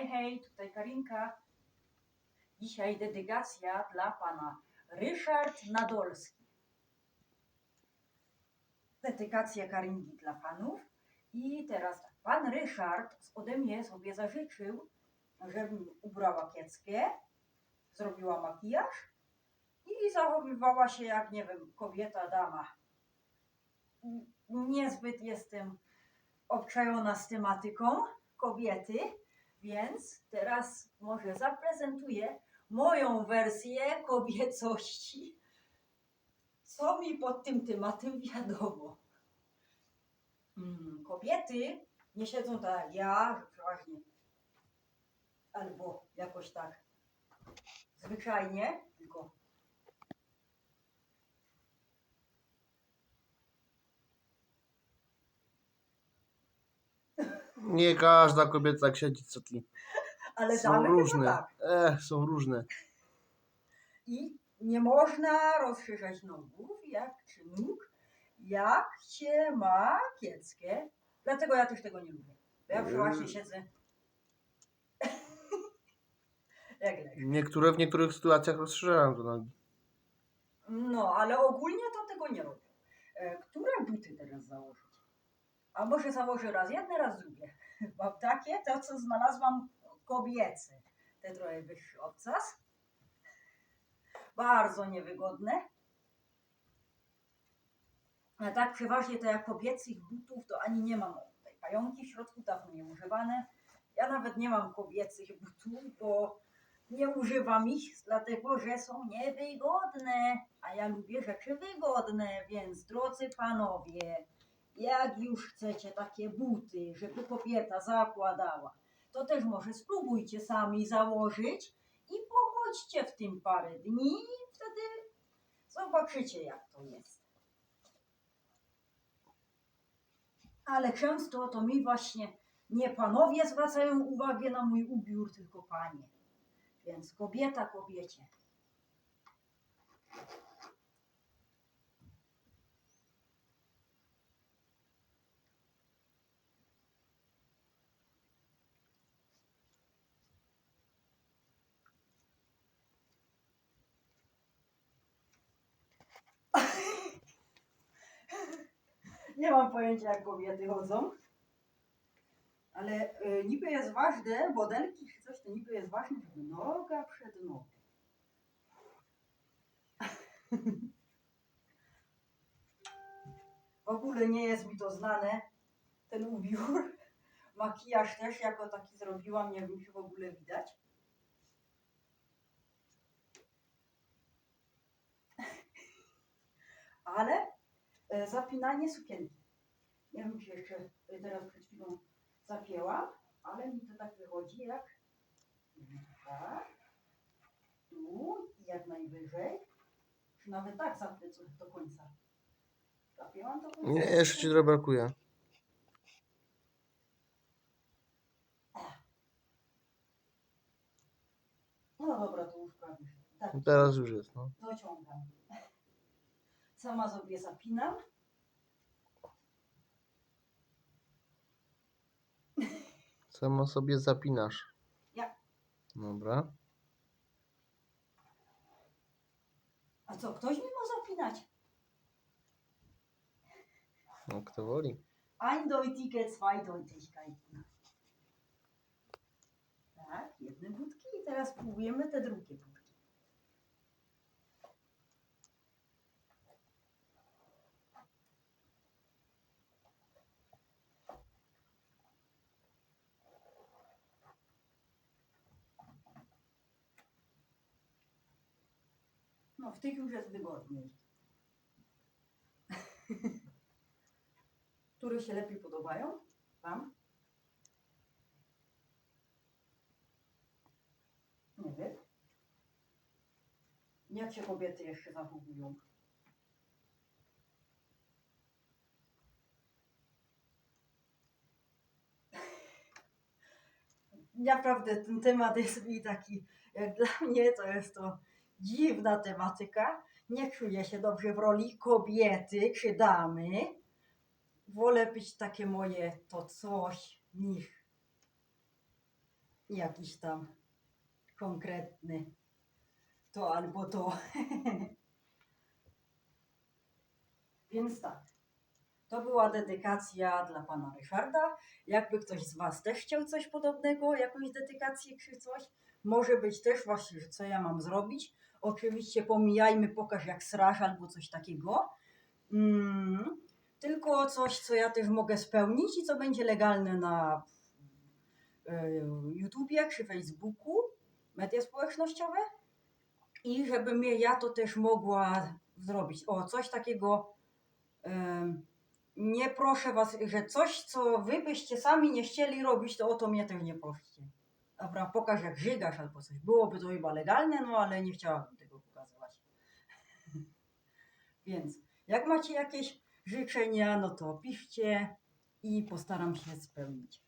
Hej, hej, tutaj Karinka. Dzisiaj dedykacja dla pana Ryszard Nadolski. Dedykacja Karinki dla panów. I teraz tak, pan Ryszard ode mnie sobie zażyczył, żebym ubrała kieckę, zrobiła makijaż i zachowywała się jak, nie wiem, kobieta, dama. Niezbyt jestem obczajona z tematyką kobiety, więc teraz może zaprezentuję moją wersję kobiecości. Co mi pod tym tematem wiadomo? Mm, Kobiety nie siedzą tak jak ja, przeważnie albo jakoś tak zwyczajnie, tylko Nie każda kobieta tak siedzi, co ty. ale Są damy chyba różne. tak. E, są różne. I nie można rozszerzać nogów, jak czy nóg, jak się ma kieckę. Dlatego ja też tego nie lubię. Bo ja Mm. siedzę jak. Niektóre w niektórych sytuacjach rozszerzają to nogi. No, ale ogólnie to tego nie robię. E, Które buty teraz założyć? A może założę raz jedne, raz drugie. Mam takie, to co znalazłam kobiece. Te trochę wyższy obcas. Bardzo niewygodne. A tak przeważnie to jak kobiecych butów to ani nie mam tej pająki w środku, dawno nie używane. Ja nawet nie mam kobiecych butów, bo nie używam ich, dlatego że są niewygodne. A ja lubię rzeczy wygodne, więc drodzy panowie, jak już chcecie takie buty, żeby kobieta zakładała, to też może spróbujcie sami założyć i pochodźcie w tym parę dni i wtedy zobaczycie jak to jest. Ale często to mi właśnie nie panowie zwracają uwagę na mój ubiór, tylko panie. Więc kobieta kobiecie. Nie mam pojęcia, jak kobiety chodzą. Ale y, niby jest ważne, modelki czy coś, to niby jest ważne, żeby noga przed nogą. W ogóle nie jest mi to znane, ten ubiór. Makijaż też jako taki zrobiłam, nie wiem czy w ogóle widać. Ale zapinanie sukienki. Nie wiem, czy jeszcze e, teraz przed chwilą zapięłam, ale mi to tak wychodzi jak tak, tu i jak najwyżej. Czy nawet tak zapnę do końca. Zapięłam do końca. Nie, jeszcze ci trochę brakuje. No dobra, to już prawie. Tak, Teraz już jest, no. dociągam. Sama sobie zapinam. Samo sobie zapinasz. Ja. Dobra. A co, ktoś mi ma zapinać? No, kto woli. Eindeutige Zweideutigkeiten. Tak, jedne budki i teraz próbujemy te drugie budki. W tych już jest wygodniej. Które się lepiej podobają Wam? Nie wiem. Jak się kobiety jeszcze zachowują? Naprawdę ten temat jest mi taki, jak dla mnie to jest to dziwna tematyka. Nie czuję się dobrze w roli kobiety czy damy. Wolę być takie moje to coś niż jakiś tam konkretny to albo to. Więc tak. To była dedykacja dla pana Ryszarda. Jakby ktoś z was też chciał coś podobnego, jakąś dedykację czy coś, może być też właśnie, co ja mam zrobić. Oczywiście pomijajmy pokaż jak sraż albo coś takiego. Mm, tylko coś, co ja też mogę spełnić i co będzie legalne na e, YouTubie czy Facebooku, media społecznościowe. I żebym ja to też mogła zrobić. O, coś takiego. Nie proszę was, że coś, co wy byście sami nie chcieli robić, to o to mnie też nie proście. Dobra, pokaż jak żygasz albo coś. Byłoby to chyba legalne, no ale nie chciałabym tego pokazywać. Więc jak macie jakieś życzenia, no to piszcie i postaram się spełnić.